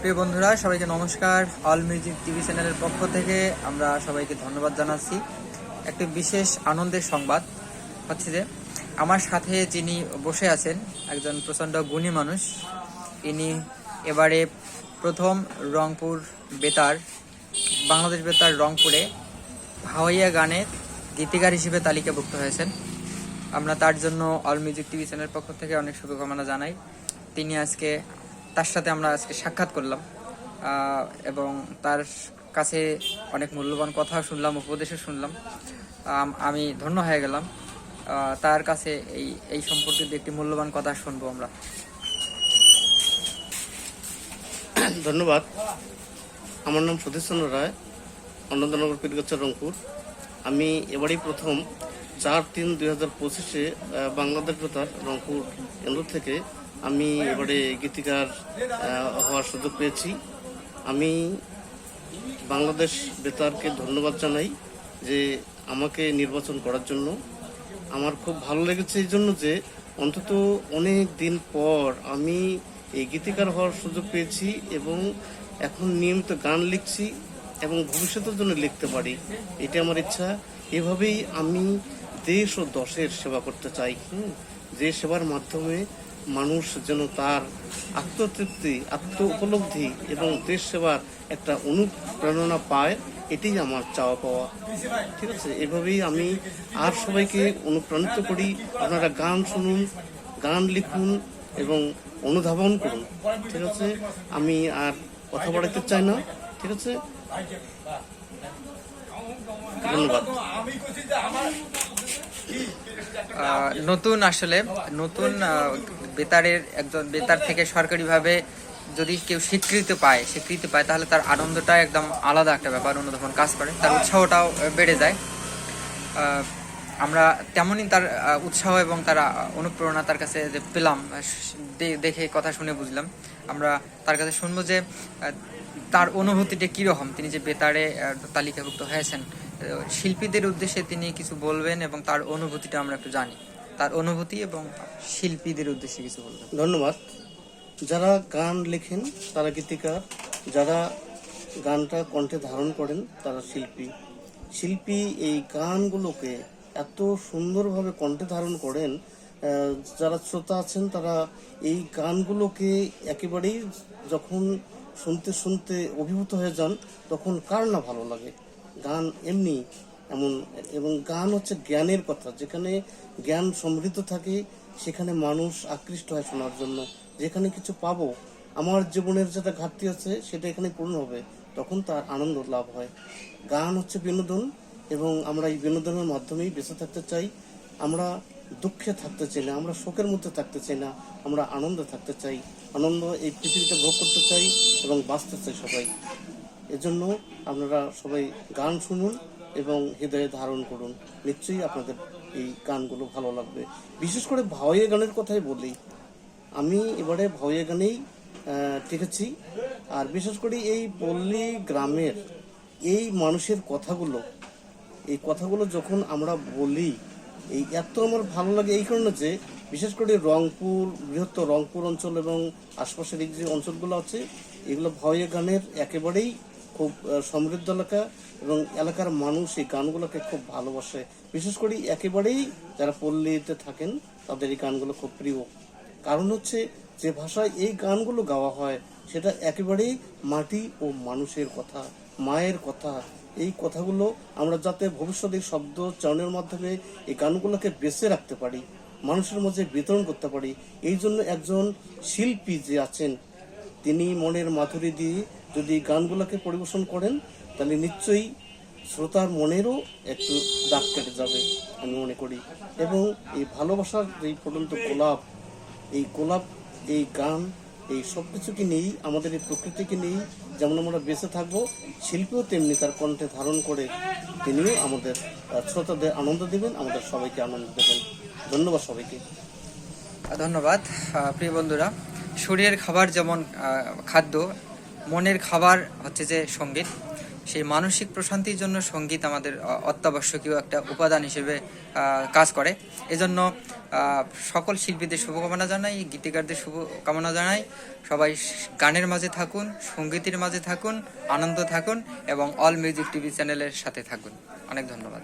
প্রিয় বন্ধুরা, সবাইকে নমস্কার। অল মিউজিক টিভি চ্যানেলের পক্ষ থেকে আমরা সবাইকে ধন্যবাদ জানাচ্ছি। একটি বিশেষ আনন্দের সংবাদ হচ্ছে যে, আমার সাথে যিনি বসে আছেন, একজন প্রচণ্ড গুণী মানুষ, ইনি এবারে প্রথম রংপুর বেতার, বাংলাদেশ বেতার রংপুরে হাওয়াইয়া গানের গীতিকার হিসেবে তালিকাভুক্ত হয়েছেন। আমরা তার জন্য অল মিউজিক টিভি চ্যানেলের পক্ষ থেকে অনেক শুভকামনা জানাই। তিনি আজকে তার সাথে আমরা আজকে সাক্ষাৎ করলাম এবং তার কাছে অনেক মূল্যবান কথা শুনলাম, উপদেশও শুনলাম। আমি ধন্য হয়ে গেলাম। তার কাছে এই এই সম্পর্কিত একটি মূল্যবান কথা শুনব আমরা। ধন্যবাদ। আমার নাম সতীশ চন্দ্র রায় আনন্দনগর পীরগচ্ছা রংপুর। আমি এবারই প্রথম চার তিন দুই হাজার পঁচিশে বাংলাদেশ বেতার রংপুর কেন্দ্র থেকে আমি এবারে গীতিকার হওয়ার সুযোগ পেয়েছি। আমি বাংলাদেশ বেতারকে ধন্যবাদ জানাই যে আমাকে নির্বাচন করার জন্য। আমার খুব ভালো লেগেছে এই জন্য যে অন্তত অনেক দিন পর আমি এই গীতিকার হওয়ার সুযোগ পেয়েছি এবং এখন নিয়মিত গান লিখছি এবং ভবিষ্যতের জন্য লিখতে পারি। এটা আমার ইচ্ছা। এভাবেই আমি দেশ ও দশের সেবা করতে চাই। যে সেবার মাধ্যমে মানুষ যেন তার আত্মতৃপ্তি আত্ম উপলব্ধি এবং দেশ সেবার একটা অনুপ্রেরণা পায়, এটাই আমার চাওয়া পাওয়া। ঠিক আছে? এভাবেই আমি আর সবাইকে অনুপ্রাণিত করি। আপনারা গান শুনুন, গান লিখুন এবং অনুধাবন করুন। ঠিক আছে? আমি আর কথা বাড়াতে চাই না। ঠিক আছে? ধন্যবাদ। নতুন আসলে, নতুন বেতারের একজন বেতার থেকে সরকারিভাবে যদি কেউ স্বীকৃতি পায় স্বীকৃতি পায়, তাহলে তার আনন্দটা একদম আলাদা একটা ব্যাপার অন্য অন্যতম কাজ করে। তার উৎসাহটাও বেড়ে যায়। আমরা তেমনই তার উৎসাহ এবং তার অনুপ্রেরণা তার কাছে যে পেলাম দেখে কথা শুনে বুঝলাম। আমরা তার কাছে শুনব যে তার অনুভূতিটা কীরকম? তিনি যে বেতারে তালিকাভুক্ত হয়েছেন শিল্পীদের উদ্দেশ্যে তিনি কিছু বলবেন এবং তার অনুভূতিটা আমরা একটু জানি। তার অনুভূতি এবং শিল্পীদের উদ্দেশ্যে কিছু বলবেন। ধন্যবাদ। যারা গান লেখেন, তারা গীতিকার, যারা গানটা কণ্ঠে ধারণ করেন, তারা শিল্পী। শিল্পী এই গানগুলোকে এত সুন্দরভাবে কণ্ঠে ধারণ করেন যারা শ্রোতা আছেন, তারা এই গানগুলোকে একেবারেই যখন শুনতে শুনতে অভিভূত হয়ে যান, তখন কার না ভালো লাগে? গান এমনি এমন, এবং গান হচ্ছে জ্ঞানের কথা। যেখানে জ্ঞান সমৃদ্ধ থাকে, সেখানে মানুষ আকৃষ্ট হয় শোনার জন্য। যেখানে কিছু পাবো, আমার জীবনের যেটা ঘাটতি আছে, সেটা এখানে পূর্ণ হবে। তখন তার আনন্দ লাভ হয়। গান হচ্ছে বিনোদন, এবং আমরা এই বিনোদনের মাধ্যমেই বেঁচে থাকতে চাই। আমরা দুঃখে থাকতে চাই না, আমরা শোকের মধ্যে থাকতে চাই না, আমরা আনন্দে থাকতে চাই। আনন্দ এই পৃথিবীতে ভোগ করতে চাই এবং বাঁচতে চাই সবাই। এজন্য আপনারা সবাই গান শুনুন এবং হৃদয়ে ধারণ করুন। নিশ্চয়ই আপনাদের এই গানগুলো ভালো লাগবে। বিশেষ করে ভাওয়াইয়া গানের কথাই বলি। আমি এবারে ভাওয়াইয়া গানেই টিকেছি। আর বিশেষ করে এই পল্লী গ্রামের এই মানুষের কথাগুলো, এই কথাগুলো যখন আমরা বলি, এই এত আমার ভালো লাগে এই কারণে যে, বিশেষ করে রংপুর, বৃহত্তর রংপুর অঞ্চল এবং আশপাশের যে অঞ্চলগুলো আছে, এগুলো ভয়ে গানের একেবারেই খুব সমৃদ্ধ এলাকা এবং এলাকার মানুষ এই গানগুলোকে খুব ভালোবাসে। বিশেষ করে একেবারেই যারা পল্লীতে থাকেন, তাদের এই গানগুলো খুব প্রিয়। কারণ হচ্ছে যে ভাষায় এই গানগুলো গাওয়া হয়, সেটা একেবারেই মাটি ও মানুষের কথা, মায়ের কথা। এই কথাগুলো আমরা যাতে ভবিষ্যতে শব্দ চয়নের মাধ্যমে এই গানগুলোকে বেঁচে রাখতে পারি, মানুষের মধ্যে বিতরণ করতে পারি। এই জন্য একজন শিল্পী যে আছেন, তিনি মনের মাধুরী দিয়ে যদি গানগুলোকে পরিবেশন করেন, তাহলে নিশ্চয়ই শ্রোতার মনেরও একটু দাগ কেটে যাবে, আমি মনে করি। এবং এই ভালোবাসার যে ফুটন্ত গোলাপ এই গোলাপ এই গান, এই সব কিছুকে নিয়েই, আমাদের এই প্রকৃতিকে নিয়েই যেমন আমরা বেঁচে থাকব, শিল্পীও তেমনি তার কণ্ঠে ধারণ করে তিনিও আমাদের শ্রোতাদের আনন্দ দেবেন, আমাদের সবাইকে আনন্দ দেবেন। ধন্যবাদ সবাইকে। ধন্যবাদ। প্রিয় বন্ধুরা শরীরের খাবার যেমন খাদ্য মনের খাবার হচ্ছে যে সংগীত। সেই মানসিক প্রশান্তির জন্য সংগীত আমাদের অত্যাবশ্যকীয় একটা উপাদান হিসেবে কাজ করে। এজন্য সকল শিল্পীদের শুভকামনা জানাই, গীতিকারদের শুভকামনা জানাই। সবাই গানের মাঝে থাকুন, সঙ্গীতের মাঝে থাকুন, আনন্দ থাকুন এবং অল মিউজিক টিভি চ্যানেলের সাথে থাকুন। অনেক ধন্যবাদ।